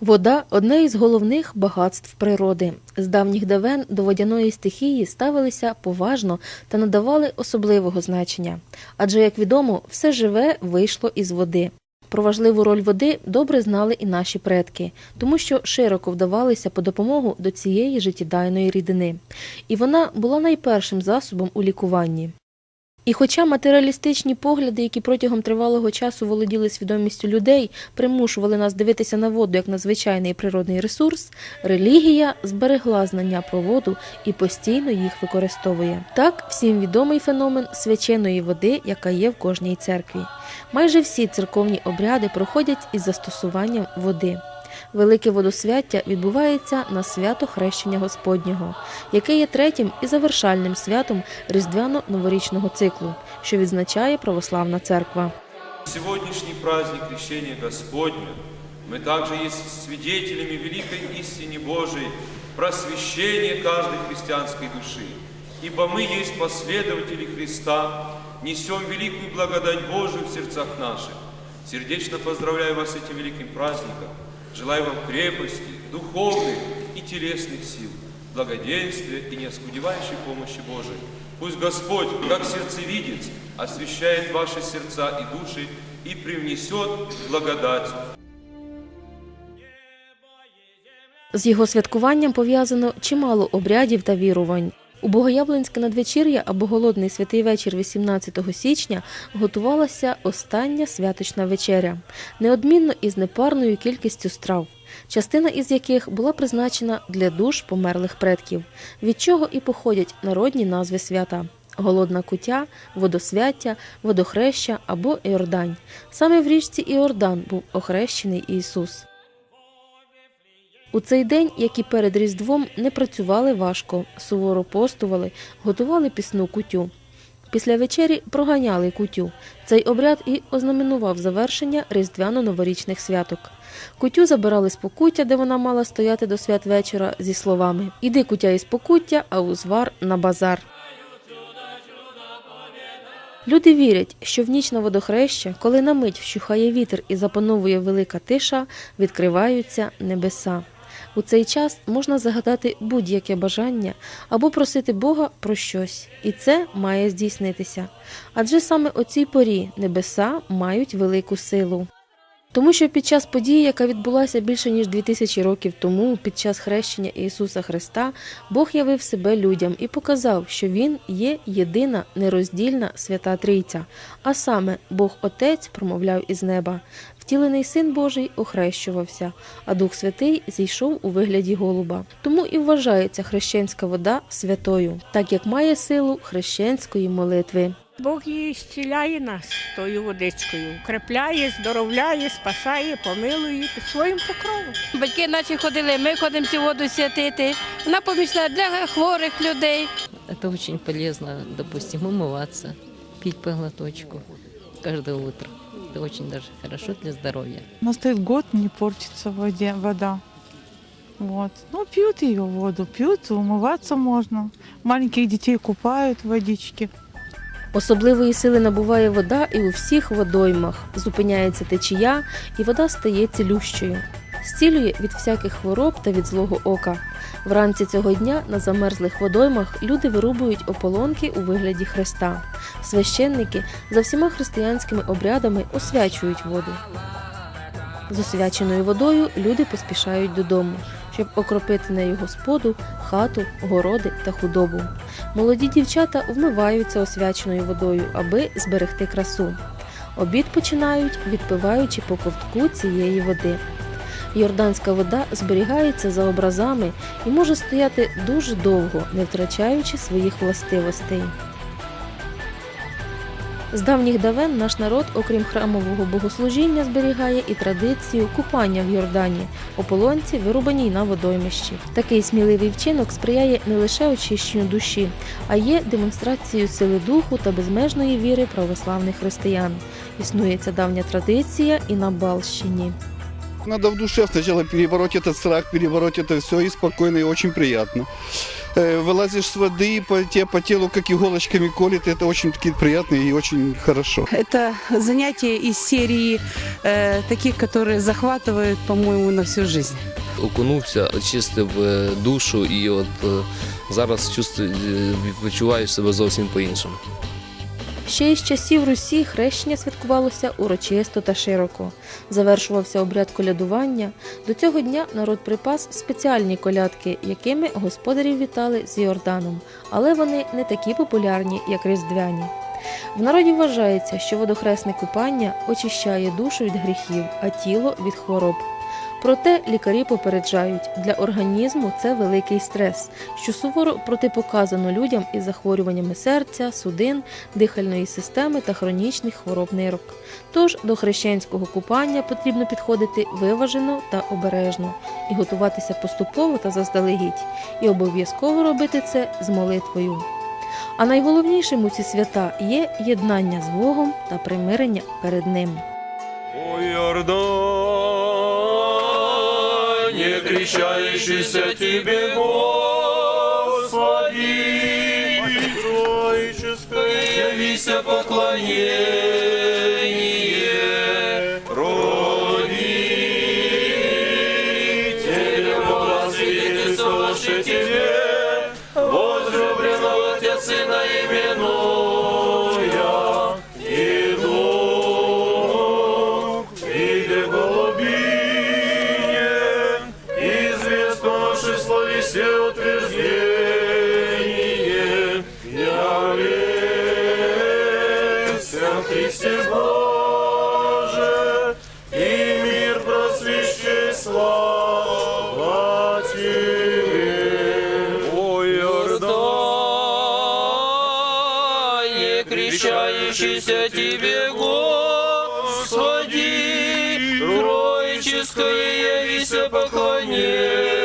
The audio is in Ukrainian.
Вода одне із головних багатств природи. З давніх давен до водяної стихії ставилися поважно та надавали особливого значення. Адже, як відомо, все живе вийшло із води. Про важливу роль води добре знали і наші предки, тому що широко вдавалися по допомогу до цієї життєдайної рідини. І вона була найпершим засобом у лікуванні. І хоча матеріалістичні погляди, які протягом тривалого часу володіли свідомістю людей, примушували нас дивитися на воду як на звичайний природний ресурс, релігія зберегла знання про воду і постійно їх використовує. Так, всім відомий феномен свяченої води, яка є в кожній церкві. Майже всі церковні обряди проходять із застосуванням води. Велике водосвяття відбувається на свято хрещення Господнього, яке є третім і завершальним святом різдвяно-новорічного циклу, що відзначає православна церква. Сегодняшний праздник Крещения Господня мы также есть свидетелями великой истине Божией, просвещения каждой христианской души. Ибо мы есть последователи Христа, несем великую благодать Божию в сердцах наших. Сердечно поздравляю вас с этим великим праздником. Желаю вам крепости, духовных и телесных сил, благоденствия и неоскудевающей помощи Божией. Пусть Господь, как сердцевидец, освящает ваши сердца и души и привнесет благодать З його святкуванням пов'язано чимало обрядів та вірувань. У Богоявленське надвечір'я або голодний святий вечір 18 січня готувалася остання святочна вечеря, неодмінно із непарною кількістю страв, частина із яких була призначена для душ померлих предків, від чого і походять народні назви свята. Голодна кутя, водосвяття, водохреща або Іордань. Саме в річці Іордан був охрещений Ісус. У цей день, як і перед Різдвом, не працювали важко, суворо постували, готували пісну кутю. Після вечері проганяли кутю. Цей обряд і ознаменував завершення різдвяно-новорічних святок. Кутю забирали з покуття, де вона мала стояти до святвечора, зі словами Іди кутя із покуття, а узвар на базар. Люди вірять, що в ніч на водохреща, коли на мить вщухає вітер і запановує велика тиша, відкриваються небеса. У цей час можна загадати будь-яке бажання або просити Бога про щось, і це має здійснитися. Адже саме о цій порі небеса мають велику силу. Тому що під час події, яка відбулася більше ніж 2000 років тому, під час хрещення Ісуса Христа, Бог явив себе людям і показав, що Він є єдина нероздільна свята Трійця, а саме Бог Отець промовляв із неба. Втілений Син Божий охрещувався, а Дух Святий зійшов у вигляді голуба. Тому і вважається хрещенська вода святою, так як має силу хрещенської молитви. Бог її зціляє нас тою водичкою, укрепляє, здоровляє, спасає, помилує під своїм покровом. Батьки наші ходили, ми ходимо цю воду святити. Вона помічна для хворих людей. Это очень полезно, допустим, умываться, пить по глоточку каждое утро. Это очень даже хорошо для здоровья. Она стоит год, не портится в воде, вода. Вот. Ну, пьют ее воду, пьют, умываться можно. Маленьких детей купают в водичке. Особливої сили набуває вода і у всіх водоймах. Зупиняється течія, і вода стає цілющою. Зцілює від всяких хвороб та від злого ока. Вранці цього дня на замерзлих водоймах люди вирубують ополонки у вигляді хреста. Священники за всіма християнськими обрядами освячують воду. З освяченою водою люди поспішають додому, щоб окропити нею господу, хату, городи та худобу. Молоді дівчата вмиваються освяченою водою, аби зберегти красу. Обід починають, відпиваючи по ковтку цієї води. Йорданська вода зберігається за образами і може стояти дуже довго, не втрачаючи своїх властивостей. З давніх давен наш народ, окрім храмового богослужіння, зберігає і традицію купання в Йордані, ополонці, вирубаній на водоймищі. Такий сміливий вчинок сприяє не лише очищенню душі, а є демонстрацією сили духу та безмежної віри православних християн. Існує ця давня традиція і на Балщині. Надо в душе сначала перебороть этот страх, перебороть это все и спокойно, и очень приятно. э, вылазишь с воды, по, тебе по телу как иголочками колет. Это очень таки приятно и очень хорошо. Это занятие из серии э, таких, которые захватывают, по-моему, на всю жизнь. окунувся, очистив е, душу і от е, зараз чувствую, е, відчуваю себе зовсім по-іншому. Ще із часів Русі хрещення святкувалося урочисто та широко. Завершувався обряд колядування. До цього дня народ припас спеціальні колядки, якими господарів вітали з Йорданом, але вони не такі популярні, як різдвяні. В народі вважається, що водохресне купання очищає душу від гріхів, а тіло від хвороб. Проте лікарі попереджають, для організму це великий стрес, що суворо протипоказано людям із захворюваннями серця, судин, дихальної системи та хронічних хвороб нирок. Тож до хрещенського купання потрібно підходити виважено та обережно і готуватися поступово та заздалегідь, і обов'язково робити це з молитвою. А найголовнішим у ці свята є єднання з Богом та примирення перед Ним. О Иордане, крещающийся тебе, Господи, Троическое явися поклонение, Иордане, Тебе, Господи, Троическое явися поклонение,